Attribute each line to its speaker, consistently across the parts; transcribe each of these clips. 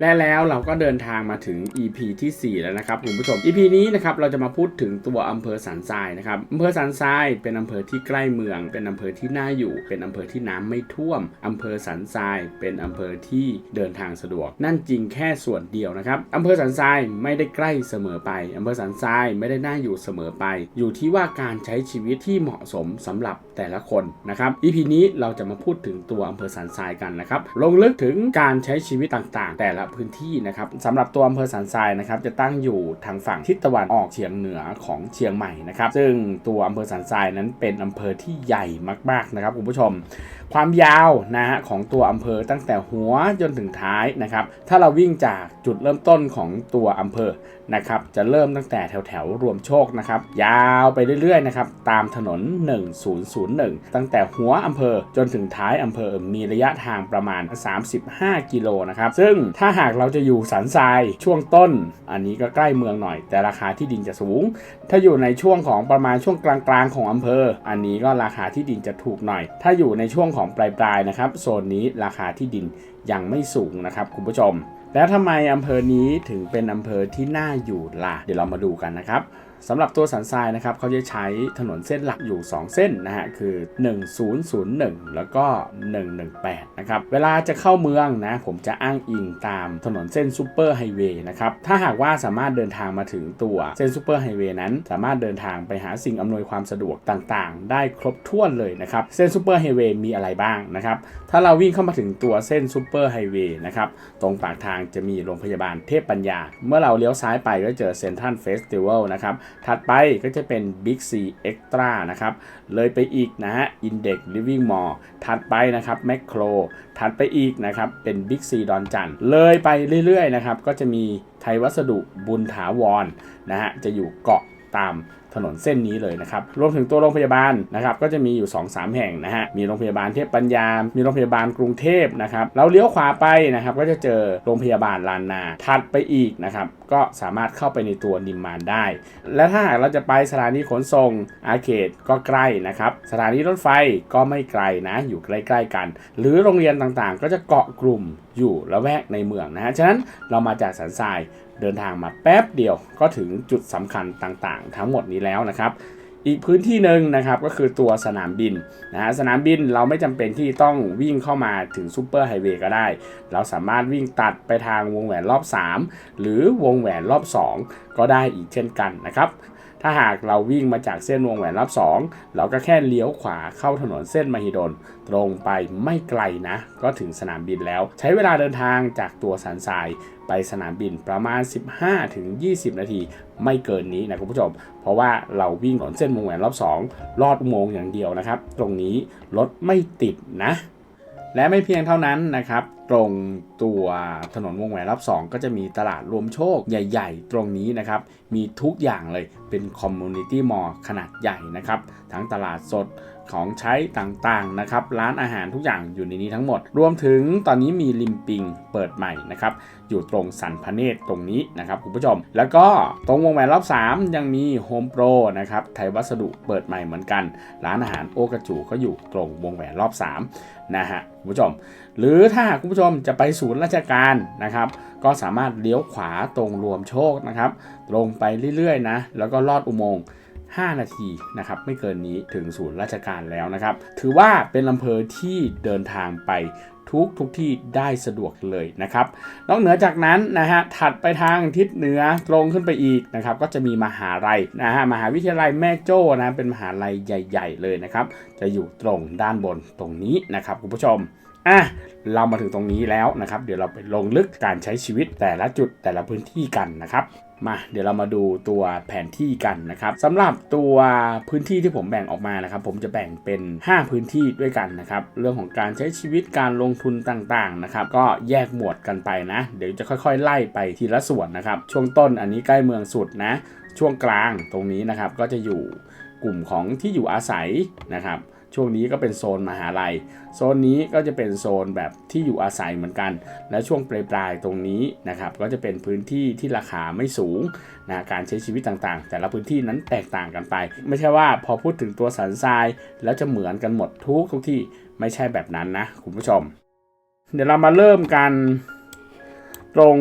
Speaker 1: และแล้วเราก็เดินทางมาถึง EP ที่ 4 แล้วนะครับคุณผู้ชม EP นี้นะครับเราจะมาพูดถึงตัวอำเภอสันทรายนะครับอำเภอสันทรายเป็นอำเภอที่ใกล้เมือง เป็นอำเภอที่น่าอยู่ เป็นอำเภอที่น้ำไม่ท่วมอำเภอสันทรายเป็นอำเภอที่เดินทางสะดวก นั่นจริงแค่ส่วนเดียวนะครับอำเภอสันทรายไม่ได้ใกล้เสมอไปอำเภอสันทรายไม่ได้น่าอยู่เสมอไป อยู่ที่ว่าการใช้ชีวิตที่เหมาะสมสำหรับแต่ละคนนะครับ EP นี้เราจะมาพูดถึงตัวอำเภอสันทรายกันนะครับลงลึกถึงการใช้ชีวิตต่างๆ แต่ละพื้นที่นะครับสำหรับตัวอำเภอสันทรายนะครับจะตั้งอยู่ทางฝั่งทิศตะวันออกเฉียงเหนือของเชียงใหม่นะครับซึ่งตัวอำเภอสันทรายนั้นเป็นอำเภอที่ใหญ่มากๆนะครับคุณผู้ชม ความยาวนะฮะของตัวอำเภอตั้งแต่หัวจนถึงท้ายนะครับถ้าเราวิ่งจากจุดเริ่มต้นของตัวอำเภอ นะครับจะเริ่มตั้งแต่แถวแถวๆรวมโชคนะครับยาวไปเรื่อยๆนะครับตามถนน 1001 ตั้งแต่หัวอำเภอจนถึงท้ายอำเภอมีระยะทางประมาณ 35 กิโลนะครับซึ่งถ้าหากเราจะอยู่สันทรายช่วงต้น อันนี้ก็ใกล้เมืองหน่อย แต่ราคาที่ดินจะสูง ถ้าอยู่ในช่วงของประมาณช่วงกลางๆของอำเภอ อันนี้ก็ราคาที่ดินจะถูกหน่อย ถ้าอยู่ในช่วงของปลายๆนะครับโซนนี้ราคาที่ดินยังไม่สูงนะครับคุณผู้ชม แล้วทำไมอำเภอนี้ถึงเป็นอำเภอที่น่าอยู่ล่ะ เดี๋ยวเรามาดูกันนะครับ สำหรับตัวสันทรายนะครับเขาจะใช้ถนนเส้นหลักอยู่ 2 เส้นนะฮะคือ 1001 แล้วก็ 118 นะครับ เวลาจะเข้าเมืองนะผมจะอ้างอิงตามถนนเส้นซูเปอร์ไฮเวย์นะครับ ถ้าหากว่าสามารถเดินทางมาถึงตัวเส้นซูเปอร์ไฮเวย์นั้น สามารถเดินทางไปหาสิ่งอำนวยความสะดวกต่างๆ ได้ครบถ้วนเลยนะครับ เส้นซูเปอร์ไฮเวย์มีอะไรบ้างนะครับ ถ้าเราวิ่งเข้ามาถึงตัวเส้นซูเปอร์ไฮเวย์นะครับ ตรงปากทางจะมีโรงพยาบาลเทพปัญญา เมื่อเราเลี้ยวซ้ายไปก็เจอเซนทันเฟสติวัลนะครับถัดไปก็จะเป็น Big C Extra นะครับ เลยไปอีกนะฮะ Index Living Mall ถัดไปนะครับ Macro ถัดไปอีกนะครับเป็น Big C ดอนจัน เลยไปเรื่อยๆนะครับก็จะมีไทยวัสดุบุญถาวรนะฮะจะอยู่เกาะตาม ถนนเส้นนี้เลยนะครับรวมถึงตัวโรงพยาบาลนะครับก็จะมีอยู่ 2-3 แห่งนะฮะมีโรงพยาบาลเทพปัญญา มีโรงพยาบาลกรุงเทพนะครับเราเลี้ยวขวาไปนะครับก็จะเจอโรงพยาบาลลานนาถัดไปอีกนะครับก็สามารถเข้าไปในตัวนิมมานได้ และถ้าหากเราจะไปสถานีขนส่งอาเขตก็ใกล้นะครับสถานีรถไฟก็ไม่ไกลนะอยู่ใกล้ ๆกัน หรือโรงเรียนต่างๆ ก็จะเกาะกลุ่มอยู่ละแวกในเมืองนะฮะฉะนั้นเรามาจากสันทราย เดินทางมาแป๊บเดียวก็ถึงจุดสำคัญต่างๆ ทั้งหมดนี้แล้วนะครับ อีกพื้นที่หนึ่งนะครับก็คือตัวสนามบินนะฮะสนามบินเราไม่จำเป็นที่ต้องวิ่งเข้ามาถึงซูเปอร์ไฮเวย์ก็ได้ เราสามารถวิ่งตัดไปทางวงแหวนรอบ 3 หรือวงแหวนรอบ 2 ก็ได้อีกเช่นกันนะครับ ถ้าหากเราวิ่งมาจากเส้นวงแหวนรอบ2เราก็แค่เลี้ยวขวาเข้าถนนเส้นมหิดล ตรงไปไม่ไกลนะ ก็ถึงสนามบินแล้ว ใช้เวลาเดินทางจากตัวสันทรายไปสนามบินประมาณ 15-20 นาที ไม่เกินนี้นะคุณผู้ชม เพราะว่าเราวิ่งถนนเส้นวงแหวนรอบ 2 ลอดอุโมงค์อย่างเดียวนะครับ ตรงนี้รถไม่ติดนะ และไม่เพียงเท่านั้นนะครับ ตรงตัวถนนวงแหวนรอบ2 ก็จะมีตลาดรวมโชคใหญ่ ๆ ตรงนี้นะครับ มีทุกอย่างเลยเป็นคอมมูนิตี้มอลล์ขนาดใหญ่นะครับ ทั้งตลาดสด ของใช้ต่างๆนะครับร้านอาหารทุกอย่างอยู่ในนี้ทั้งหมด รวมถึงตอนนี้มีริมปิงเปิดใหม่นะครับอยู่ตรงสันพเนตรตรงนี้นะครับคุณผู้ชม แล้วก็ตรงวงแหวนรอบ 3 ยังมีโฮมโปรนะครับไทยวัสดุเปิดใหม่เหมือนกัน ร้านอาหารโอกระจูก็อยู่ตรงวงแหวนรอบ 3 นะฮะคุณผู้ชม หรือถ้าคุณผู้ชมจะไปศูนย์ราชการนะครับก็สามารถเลี้ยวขวาตรงรวมโชคนะครับตรงไปเรื่อยๆนะแล้วก็ลอดอุโมงค์ 5 นาทีนะครับไม่เกินนี้ถึงศูนย์ราชการแล้วนะครับ ถือว่าเป็นอำเภอที่เดินทางไปทุกทุกที่ได้สะดวกเลยนะครับ นอกเหนือจากนั้นนะฮะถัดไปทางทิศเหนือตรงขึ้นไปอีกนะครับ ก็จะมีมหาลัยนะฮะมหาวิทยาลัยแม่โจ้นะเป็นมหาลัยใหญ่ ๆ เลยนะครับ จะอยู่ตรงด้านบนตรงนี้นะครับคุณผู้ชมอะเรามาถึงตรงนี้แล้วนะครับ เดี๋ยวเราไปลงลึกการใช้ชีวิตแต่ละจุดแต่ละพื้นที่กันนะครับ มาเดี๋ยวเรามาดูตัวแผนที่กันนะครับสำหรับตัวพื้นที่ที่ผมแบ่งออกมานะครับ ผมจะแบ่งเป็น 5 พื้นที่ด้วยกันนะครับ เรื่องของการใช้ชีวิตการลงทุนต่างๆนะครับ ก็แยกหมวดกันไปนะ เดี๋ยวจะค่อยๆ ไล่ไปทีละส่วนนะครับ ช่วงต้นอันนี้ใกล้เมืองสุดนะ ช่วงกลางตรงนี้นะครับก็จะอยู่กลุ่มของที่อยู่อาศัยนะครับ ช่วงนี้ก็เป็นโซนมหาลัย โซนนี้ก็จะเป็นโซนแบบที่อยู่อาศัยเหมือนกัน และช่วงปลายๆตรงนี้นะครับก็จะเป็นพื้นที่ที่ราคาไม่สูงนะการใช้ชีวิตต่างๆ แต่ละพื้นที่นั้นแตกต่างกันไป ไม่ใช่ว่าพอพูดถึงตัวสันทราย แล้วจะเหมือนกันหมดทุกทุกที่ไม่ใช่แบบนั้นนะคุณผู้ชม เดี๋ยวเรามาเริ่มกันตรง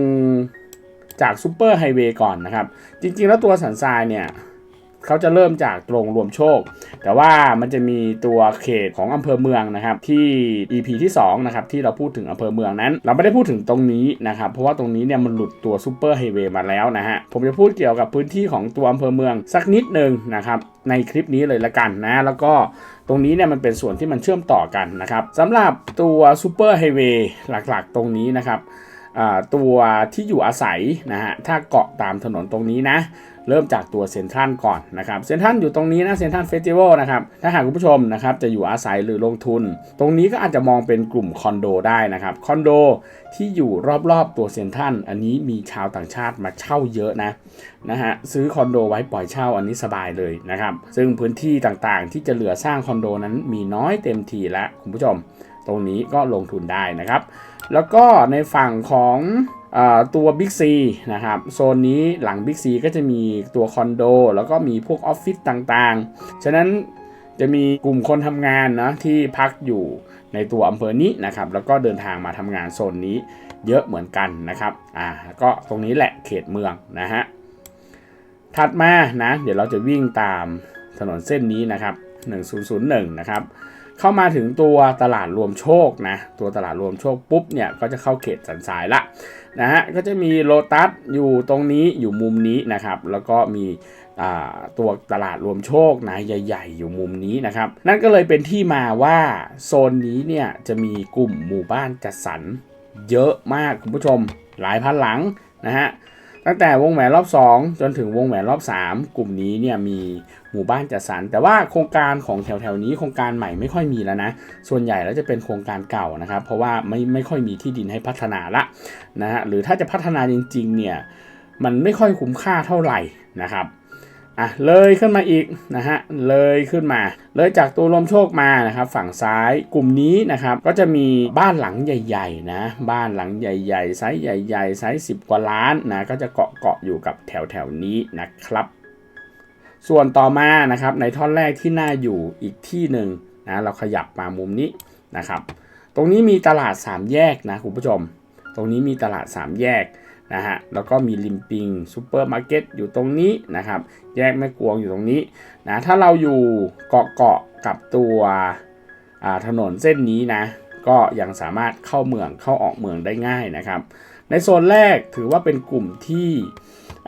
Speaker 1: จากซูเปอร์ไฮเวย์ก่อนนะครับ จริงๆแล้วตัวสันทรายเนี่ย เขาจะเริ่มจากตรงรวมโชค แต่ว่ามันจะมีตัวเขตของอำเภอเมืองนะครับที่ EP ที่2นะครับที่เราพูดถึงอำเภอเมืองนั้น เราไม่ได้พูดถึงตรงนี้นะครับเพราะว่าตรงนี้เนี่ยมันหลุดตัวซูเปอร์ไฮเวย์มาแล้วนะฮะผมจะพูดเกี่ยวกับพื้นที่ของตัวอำเภอเมืองสักนิดหนึ่งนะครับในคลิปนี้เลยละกันนะ แล้วก็ตรงนี้เนี่ยมันเป็นส่วนที่มันเชื่อมต่อกันนะครับสำหรับตัวซูเปอร์ไฮเวย์หลักๆ ตรงนี้นะครับตัวที่อยู่อาศัยนะฮะถ้าเกาะตามถนนตรงนี้นะ เริ่มจากตัวเซ็นทรัลก่อนนะครับเซ็นทรัลอยู่ตรงนี้นะเซ็นทรัลเฟสติวัลนะครับถ้าหากคุณผู้ชมนะครับจะอยู่อาศัยหรือลงทุน ตรงนี้ก็อาจจะมองเป็นกลุ่มคอนโดได้นะครับคอนโดที่อยู่รอบๆตัวเซ็นทรัลอันนี้มีชาวต่างชาติมาเช่าเยอะนะนะฮะซื้อคอนโดไว้ปล่อยเช่าอันนี้สบายเลยนะครับซึ่งพื้นที่ต่างๆ ที่จะเหลือสร้างคอนโดนั้นมีน้อยเต็มทีแล้วคุณผู้ชม ตรงนี้ก็ลงทุนได้นะครับ แล้วก็ในฝั่งของ ตัว Big C นะครับโซนนี้หลัง Big C ก็จะมีตัวคอนโด แล้วก็มีพวกออฟฟิศต่างๆ ฉะนั้นจะมีกลุ่มคนทำงานนะที่พักอยู่ในตัวอำเภอนี้นะครับแล้วก็เดินทางมาทำงานโซนนี้เยอะเหมือนกันนะครับอ่าก็ตรงนี้แหละเขตเมืองนะฮะถัดมานะเดี๋ยวเราจะวิ่งตามถนนเส้นนี้นะครับ1001นะครับ เข้ามาถึงตัวตลาดรวมโชคนะ ตัวตลาดรวมโชคปุ๊บเนี่ยก็จะเข้าเขตสันทรายละนะฮะ ก็จะมีโลตัสอยู่ตรงนี้อยู่มุมนี้นะครับ แล้วก็มีตัวตลาดรวมโชคนะใหญ่ ๆ อยู่มุมนี้นะครับ นั่นก็เลยเป็นที่มาว่าโซนนี้เนี่ยจะมีกลุ่มหมู่บ้านจัดสรรเยอะมากคุณผู้ชมหลายพันหลังนะฮะ ตั้งแต่วงแหวนรอบ 2 จนถึงวงแหวนรอบ 3 กลุ่มนี้เนี่ยมีหมู่บ้านจัดสรรแต่ว่าโครงการของแถวๆนี้โครงการใหม่ไม่ค่อยมีแล้วนะส่วนใหญ่แล้วจะเป็นโครงการเก่านะครับ เพราะว่าไม่ไม่ค่อยมีที่ดินให้พัฒนาละนะฮะหรือถ้าจะพัฒนาจริงๆเนี่ยมันไม่ค่อยคุ้มค่าเท่าไหร่นะครับ อะเลยขึ้นมาอีกนะฮะเลยขึ้นมา เลยจากตัวลมโชคมานะครับฝั่งซ้ายกลุ่มนี้นะครับก็จะมีบ้านหลังใหญ่ๆนะบ้านหลังใหญ่ๆไซส์ใหญ่ๆไซส์10กว่าล้านนะก็จะเกาะเกาะอยู่กับแถวแถวๆนี้นะครับ ส่วนต่อมานะครับในท่อนแรกที่น่าอยู่อีกที่หนึ่งนะเราขยับมามุมนี้นะครับ ตรงนี้มีตลาด 3 แยกนะคุณผู้ชม ตรงนี้มีตลาด 3 แยก นะฮะแล้วก็มีริมปิงซูเปอร์มาร์เก็ตอยู่ตรงนี้นะครับ แยกแม่กวงอยู่ตรงนี้นะถ้าเราอยู่เกาะเกาะกับตัวถนนเส้นนี้นะ ก็ยังสามารถเข้าเมืองเข้าออกเมืองได้ง่ายนะครับ ในโซนแรกถือว่าเป็นกลุ่มที่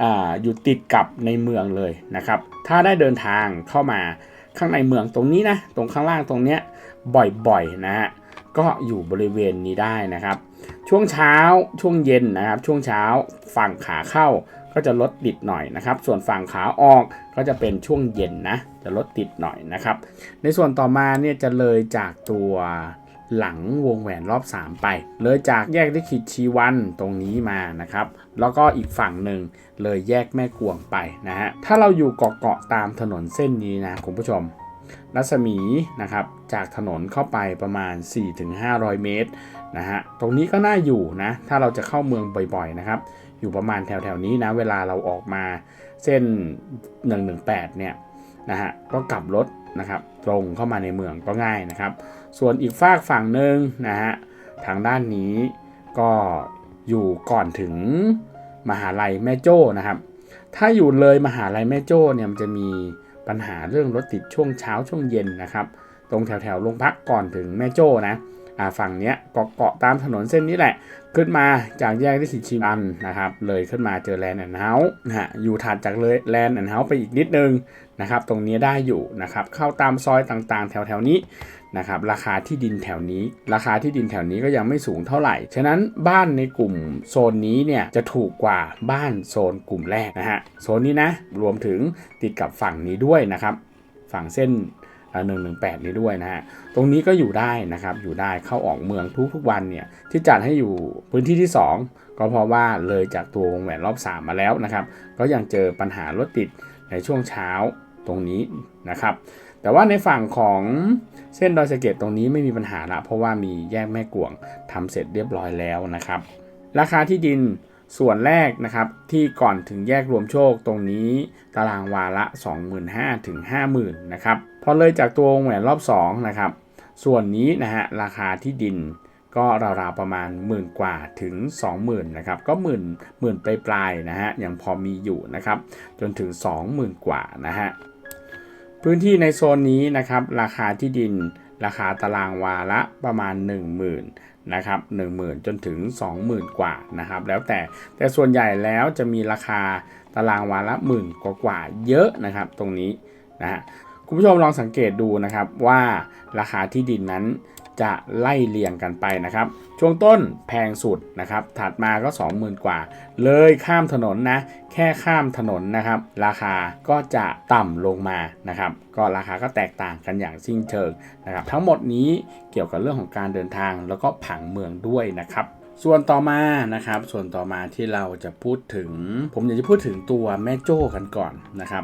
Speaker 1: ออยู่ติดกับในเมืองเลยนะครับ ถ้าได้เดินทางเข้ามาข้างในเมืองตรงนี้นะ ตรงข้างล่างตรงเนี้ยบ่อยๆนะฮะ ก็อยู่บริเวณนี้ได้นะครับ ช่วงเช้าช่วงเย็นนะครับ ช่วงเช้าฝั่งขาเข้าก็จะลดติดหน่อยนะครับ ส่วนฝั่งขาออกก็จะเป็นช่วงเย็นนะ จะลดติดหน่อยนะครับ ในส่วนต่อมาเนี่ยจะเลยจากตัวหลังวงแหวนรอบ 3 ไป เลยจากแยกลิขิตชีวันตรงนี้มานะครับ แล้วก็อีกฝั่งหนึ่งเลยแยกแม่กวงไปนะฮะ ถ้าเราอยู่เกาะเกาะตามถนนเส้นนี้นะคุณผู้ชม รัศมีนะครับจากถนนเข้าไปประมาณ 4-500 เมตรนะฮะตรงนี้ก็น่าอยู่นะถ้าเราจะเข้าเมืองบ่อยๆนะครับอยู่ประมาณแถวๆนี้นะเวลาเราออกมาเส้น 118 เนี่ยนะฮะก็กลับรถนะครับตรงเข้ามาในเมืองก็ง่ายนะครับ ส่วนอีกฝากฝั่งหนึ่งนะฮะทางด้านนี้ก็อยู่ก่อนถึงมหาลัยแม่โจ้นะครับ ถ้าอยู่เลยมหาลัยแม่โจ้เนี่ยมันจะมี ปัญหาเรื่องรถติดช่วงเช้าช่วงเย็นนะครับ ตรงแถวแถวๆโรงพักก่อนถึงแม่โจ้นะฝั่งเนี้ยเกาะเกาะตามถนนเส้นนี้แหละ ขึ้นมาจากแยกที่สิชิมันนะครับ เลยขึ้นมาเจอแลนด์แอนเฮาส์นะฮะอยู่ถัดจากเลยแลนด์แอนเฮาส์ไปอีกนิดนึงนะครับ ตรงนี้ได้อยู่นะครับ เข้าตามซอยต่างๆ แถวๆนี้ นะครับราคาที่ดินแถวนี้ ราคาที่ดินแถวนี้ก็ยังไม่สูงเท่าไหร่ ฉะนั้นบ้านในกลุ่มโซนนี้เนี่ยจะถูกกว่าบ้านโซนกลุ่มแรกนะฮะโซนนี้นะรวมถึงติดกับฝั่งนี้ด้วยนะครับ ฝั่งเส้นหนึ่งหนึ่งแปดนี้ด้วยนะฮะ ตรงนี้ก็อยู่ได้นะครับ อยู่ได้เข้าออกเมืองทุกๆวันเนี่ย ที่จัดให้อยู่พื้นที่ที่ 2 ก็เพราะว่าเลยจากตัววงแหวนรอบ 3 มาแล้วนะครับ ก็ยังเจอปัญหารถติดในช่วงเช้าตรงนี้นะครับ แต่ว่าในฝั่งของ เส้นดอยสะเก็ดตรงนี้ไม่มีปัญหาละเพราะว่ามีแยกแม่กวงทำเสร็จเรียบร้อยแล้วนะครับ ราคาที่ดินส่วนแรกนะครับที่ก่อนถึงแยกรวมโชคตรงนี้ตารางวาละ 25,000ถึง50,000นะครับพอเลยจากตัววงแหวนรอบ2นะครับส่วนนี้นะฮะราคาที่ดินก็ก็ราวๆประมาณหมื่นกว่าถึง 20,000นะครับก็หมื่นหมื่นปลายๆนะฮะยังพอมีอยู่นะครับจนถึง 20,000 กว่านะฮะ พื้นที่ในโซนนี้นะครับ ราคาที่ดิน ราคาตารางวาละประมาณ 10,000นะครับ10,000 จนถึง 20,000 กว่านะครับ แล้วแต่แต่ส่วนใหญ่แล้วจะมีราคาตารางวาละหมื่นกว่าๆเยอะนะครับ ตรงนี้นะฮะคุณผู้ชมลองสังเกตดูนะครับว่าราคาที่ดินนั้น จะไล่เรียงกันไปนะครับ ช่วงต้นแพงสุดนะครับ ถัดมาก็ 20,000 กว่า เลยข้ามถนนนะ แค่ข้ามถนนนะครับ ราคาก็จะต่ำลงมานะครับ ก็ราคาก็แตกต่างกันอย่างสิ้นเชิงนะครับ ทั้งหมดนี้เกี่ยวกับเรื่องของการเดินทางแล้วก็ผังเมืองด้วยนะครับส่วนต่อมานะครับ ส่วนต่อมาที่เราจะพูดถึง ผมอยากจะพูดถึงตัวแม่โจ้กันก่อนนะครับ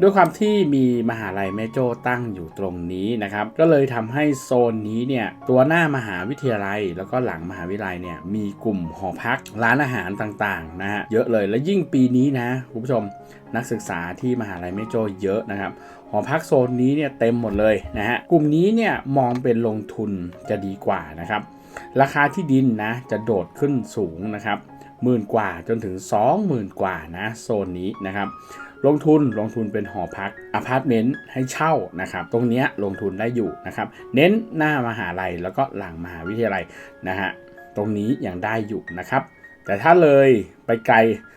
Speaker 1: ด้วยความที่มีมหาลัยแม่โจ้ตั้งอยู่ตรงนี้นะครับ ก็เลยทำให้โซนนี้เนี่ยตัวหน้ามหาวิทยาลัย แล้วก็หลังมหาวิทยาลัยเนี่ยมีกลุ่มหอพักร้านอาหารต่างๆนะฮะเยอะเลยและยิ่งปีนี้นะคุณผู้ชมนักศึกษาที่มหาลัยแม่โจ้เยอะนะครับหอพักโซนนี้เนี่ยเต็มหมดเลยนะฮะกลุ่มนี้เนี่ยมองเป็นลงทุนจะดีกว่านะครับราคาที่ดินนะจะโดดขึ้นสูงนะครับหมื่นกว่าจนถึง 20,000 กว่านะโซนนี้นะครับ ลงทุนลงทุนเป็นหอพักอพาร์ตเมนต์ให้เช่านะครับตรงนี้ลงทุนได้อยู่นะครับเน้นหน้ามหาลัยแล้วก็หลังมหาวิทยาลัยนะฮะตรงนี้ยังได้อยู่นะครับแต่ถ้าเลยไปไกล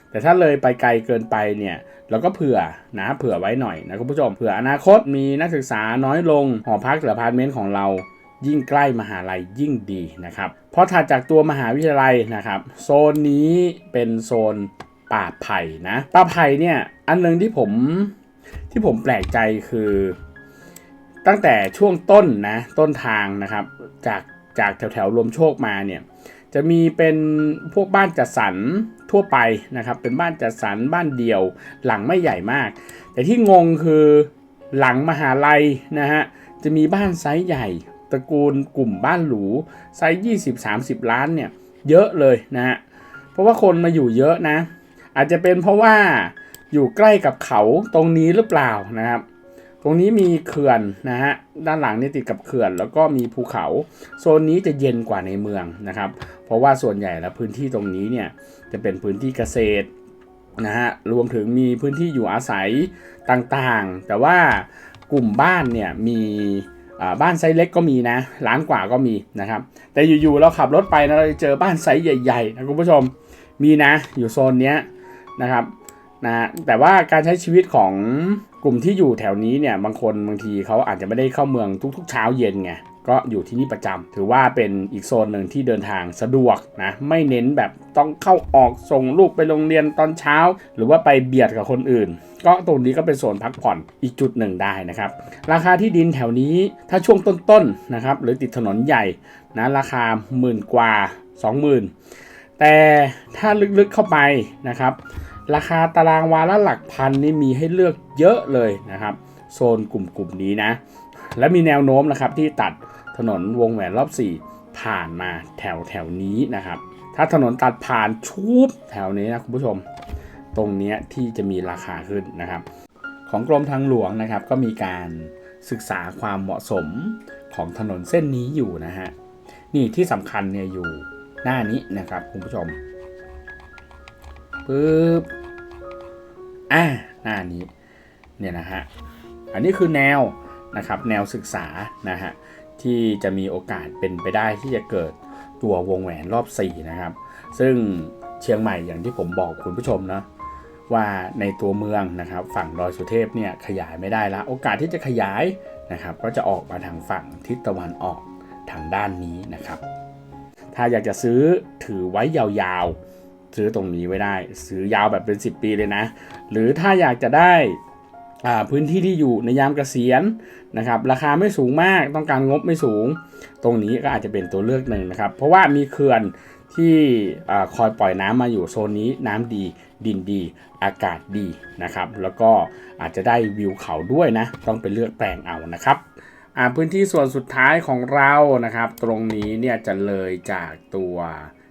Speaker 1: แต่ถ้าเลยไปไกลเกินไปเนี่ยเราก็เผื่อนะเผื่อไว้หน่อยนะคุณผู้ชมเผื่ออนาคตมีนักศึกษาน้อยลงหอพักหรืออพาร์ตเมนต์ของเรายิ่งใกล้มหาลัยยิ่งดีนะครับพอถัดจากตัวมหาวิทยาลัยนะครับ โซนนี้เป็นโซน ป่าไผ่นะป่าไผ่เนี่ยอันหนึงที่ผมที่ผมแปลกใจคือ ตั้งแต่ช่วงต้นนะต้นทางนะครับจากจากแถวแถวรวมโชคมาเนี่ยจะมีเป็นพวกบ้านจัดสรรทั่วไปนะครับเป็นบ้านจัดสรรบ้านเดี่ยวหลังไม่ใหญ่มาก แต่ที่งงคือหลังมหาลัยนะฮะจะมีบ้านไซส์ใหญ่ตระกูลกลุ่มบ้านหรูไซส์20-30 ล้านเนี่ยเยอะเลยนะฮะเพราะว่าคนมาอยู่เยอะนะ อาจจะเป็นเพราะว่าอยู่ใกล้กับเขาตรงนี้หรือเปล่านะครับ ตรงนี้มีเขื่อนนะฮะด้านหลังนี่ติดกับเขื่อน แล้วก็มีภูเขา โซนนี้จะเย็นกว่าในเมืองนะครับ เพราะว่าส่วนใหญ่แล้วพื้นที่ตรงนี้เนี่ยจะเป็นพื้นที่เกษตรนะฮะรวมถึงมีพื้นที่อยู่อาศัยต่างๆ แต่ว่ากลุ่มบ้านเนี่ยมีบ้านไซส์เล็กก็มีนะล้านกว่าก็มีนะครับ แต่อยู่ๆเราขับรถไปนะเราจะเจอบ้านไซส์ใหญ่ๆนะคุณผู้ชมมีนะอยู่โซนเนี้ย นะครับนะแต่ว่าการใช้ชีวิตของกลุ่มที่อยู่แถวนี้เนี่ยบางคนบางทีเขาอาจจะไม่ได้เข้าเมืองทุก ๆ เช้าเย็นไงก็อยู่ที่นี่ประจำถือว่าเป็นอีกโซนหนึ่งที่เดินทางสะดวกนะไม่เน้นแบบต้องเข้าออกส่งลูกไปโรงเรียนตอนเช้า หรือว่าไปเบียดกับคนอื่น ก็ตรงนี้ก็เป็นโซนพักผ่อนอีกจุดหนึ่งได้นะครับ ราคาที่ดินแถวนี้ถ้าช่วงต้นๆนะครับหรือติดถนนใหญ่นะราคาหมื่นกว่า 20,000 แต่ถ้าลึกๆเข้าไปนะครับ ราคาตารางวาละหลักพันนี่มีให้เลือกเยอะเลยนะครับ โซนกลุ่มๆนี้นะ และมีแนวโน้มนะครับที่ตัดถนนวงแหวนรอบ 4 ผ่านมาแถวแถวนี้นะครับ ถ้าถนนตัดผ่านชุบแถวนี้นะคุณผู้ชม ตรงเนี้ยที่จะมีราคาขึ้นนะครับ ของกรมทางหลวงนะครับก็มีการศึกษาความเหมาะสมของถนนเส้นนี้อยู่นะฮะ นี่ที่สำคัญเนี่ยอยู่ หน้านี้นะครับคุณผู้ชมปึ๊บอ่าหน้านี้เนี่ยนะฮะอันนี้คือแนวนะครับแนวศึกษานะฮะที่จะมีโอกาสเป็นไปได้ที่จะเกิดตัววงแหวนรอบ 4 นะครับ ซึ่งเชียงใหม่อย่างที่ผมบอกคุณผู้ชมนะว่าในตัวเมืองนะครับฝั่งดอยสุเทพเนี่ยขยายไม่ได้ละ โอกาสที่จะขยายนะครับ ก็จะออกมาทางฝั่งทิศตะวันออกทางด้านนี้นะครับ ถ้าอยากจะซื้อถือไว้ยาวๆ ซื้อตรงนี้ไว้ได้ ซื้อยาวแบบเป็น 10 ปีเลยนะ หรือถ้าอยากจะได้พื้นที่ที่อยู่ในยามเกษียณนะครับ ราคาไม่สูงมากต้องการงบไม่สูง ตรงนี้ก็อาจจะเป็นตัวเลือกหนึ่งนะครับ เพราะว่ามีเขื่อนที่คอยปล่อยน้ำมาอยู่โซนนี้น้ำดีดินดีอากาศดีนะครับ แล้วก็อาจจะได้วิวเขาด้วยนะ ต้องไปเลือกแปลงเอานะครับ อ่าพื้นที่ส่วนสุดท้ายของเรานะครับ ตรงนี้เนี่ยจะเลยจากตัว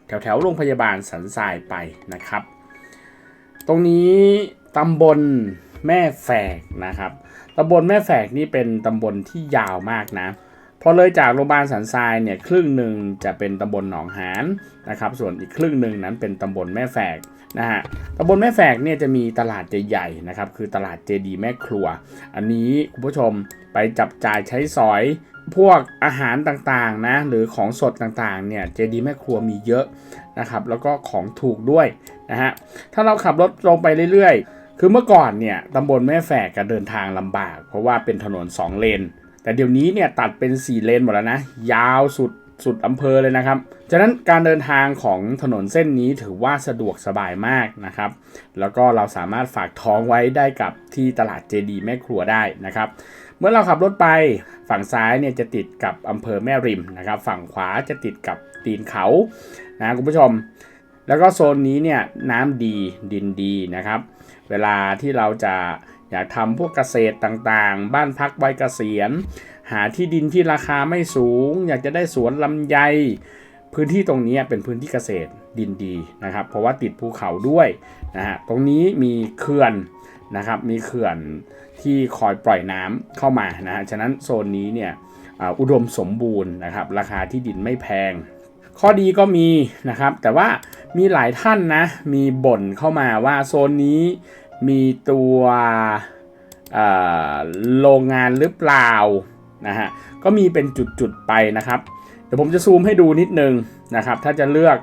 Speaker 1: แถวแถวๆโรงพยาบาลสันทรายไปนะครับ ตรงนี้ตำบลแม่แฝกนะครับตำบลแม่แฝกนี่เป็นตำบลที่ยาวมากนะ พอเลยจากโรงพยาบาลสันทรายเนี่ยครึ่งหนึ่งจะเป็นตำบลหนองหานนะครับส่วนอีกครึ่งหนึ่งนั้นเป็นตำบลแม่แฝกนะฮะตำบลแม่แฝกเนี่ยจะมีตลาดใหญ่ๆนะครับคือตลาดเจดีแม่ครัว อันนี้คุณผู้ชมไปจับจ่ายใช้สอยพวกอาหารต่างๆนะหรือของสดต่างๆเนี่ยเจดีแม่ครัวมีเยอะนะครับแล้วก็ของถูกด้วยนะฮะถ้าเราขับรถลงไปเรื่อยๆ คือเมื่อก่อนเนี่ยตำบลแม่แฝกก็เดินทางลำบาก เพราะว่าเป็นถนน 2 เลน แต่เดี๋ยวนี้เนี่ยตัดเป็น 4 เลนหมดแล้วนะ ยาวสุดสุดอำเภอเลยนะครับ ฉะนั้นการเดินทางของถนนเส้นนี้ถือว่าสะดวกสบายมากนะครับ แล้วก็เราสามารถฝากท้องไว้ได้กับที่ตลาดเจดีแม่ครัวได้นะครับ เมื่อเราขับรถไปฝั่งซ้ายเนี่ยจะติดกับอำเภอแม่ริมนะครับ ฝั่งขวาจะติดกับตีนเขานะคุณผู้ชม แล้วก็โซนนี้เนี่ยน้ำดีดินดีนะครับ เวลาที่เราจะ อยากทำพวกเกษตรต่างๆ บ้านพักใบเกษียณ หาที่ดินที่ราคาไม่สูง อยากจะได้สวนลำไย พื้นที่ตรงนี้เป็นพื้นที่เกษตรดินดีนะครับ เพราะว่าติดภูเขาด้วยนะฮะตรงนี้มีเขื่อนนะครับมีเขื่อนที่คอยปล่อยน้ำเข้ามานะฮะฉะนั้นโซนนี้เนี่ยอุดมสมบูรณ์นะครับ ราคาที่ดินไม่แพง ข้อดีก็มีนะครับ แต่ว่ามีหลายท่านนะ มีบ่นเข้ามาว่าโซนนี้ มีตัวโรงงานหรือเปล่านะฮะก็มีเป็นจุดๆไปนะครับ เดี๋ยวผมจะซูมให้ดูนิดนึงนะครับ ถ้าจะเลือก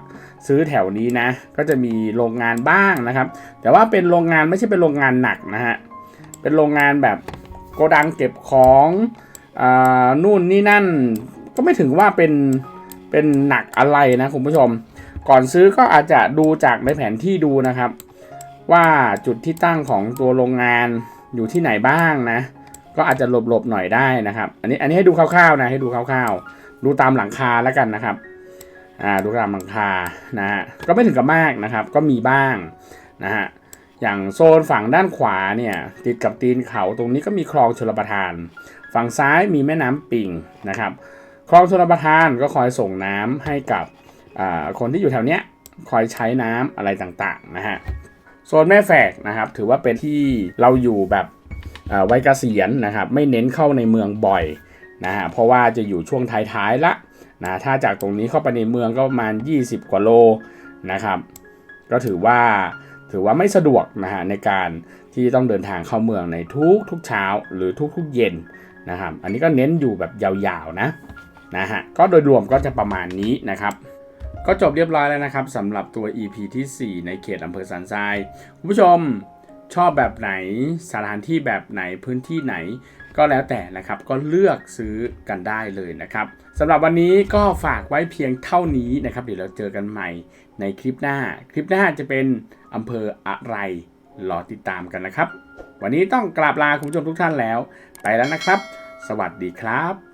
Speaker 1: ซื้อแถวนี้นะ ก็จะมีโรงงานบ้างนะครับ แต่ว่าเป็นโรงงานไม่ใช่เป็นโรงงานหนักนะฮะเป็นโรงงานแบบโกดังเก็บของอานู่นนี่นั่น ก็ไม่ถึงว่าเป็นเป็นหนักอะไรนะคุณผู้ชม ก่อนซื้อก็อาจจะดูจากในแผนที่ดูนะครับ ว่าจุดที่ตั้งของตัวโรงงานอยู่ที่ไหนบ้างนะ ก็อาจจะหลบๆหน่อยได้นะครับ อันนี้อันนี้ให้ดูคร่าวๆนะให้ดูคร่าวๆ ดูตามหลังคาแล้วกันนะครับอ่าดูตามหลังคานะฮะก็ไม่ถึงกับมากนะครับ ก็มีบ้างนะฮะอย่างโซนฝั่งด้านขวาเนี่ยติดกับตีนเขาตรงนี้ก็มีคลองชลประทาน ฝั่งซ้ายมีแม่น้ำปิงนะครับคลองชลประทานก็คอยส่งน้ำให้กับอ่าคนที่อยู่แถวเนี้ยคอยใช้น้ำอะไรต่างๆนะฮะ โซนแม่แฝกนะครับ ถือว่าเป็นที่เราอยู่แบบวัยเกษียณนะครับ ไม่เน้นเข้าในเมืองบ่อยนะฮะเพราะว่าจะอยู่ช่วงท้ายๆละนะถ้าจากตรงนี้เข้าไปในเมืองก็ประมาณ 20 กว่าโลนะครับ ก็ถือว่าถือว่าไม่สะดวกนะฮะในการที่ต้องเดินทางเข้าเมืองในทุกทุกเช้าหรือทุกทุกเย็นนะครับ อันนี้ก็เน้นอยู่แบบยาวๆนะนะฮะก็โดยรวมก็จะประมาณนี้นะครับ ก็จบเรียบร้อยแล้วนะครับสำหรับตัว EP ที่ 4 ในเขตอำเภอสันทรายคุณผู้ชมชอบแบบไหนสถานที่แบบไหนพื้นที่ไหน ก็แล้วแต่นะครับก็เลือกซื้อกันได้เลยนะครับสำหรับวันนี้ก็ฝากไว้เพียงเท่านี้นะครับ เดี๋ยวเราเจอกันใหม่ในคลิปหน้า คลิปหน้าจะเป็นอำเภออะไรรอติดตามกันนะครับ วันนี้ต้องกราบลาคุณผู้ชมทุกท่านแล้ว ไปแล้วนะครับ สวัสดีครับ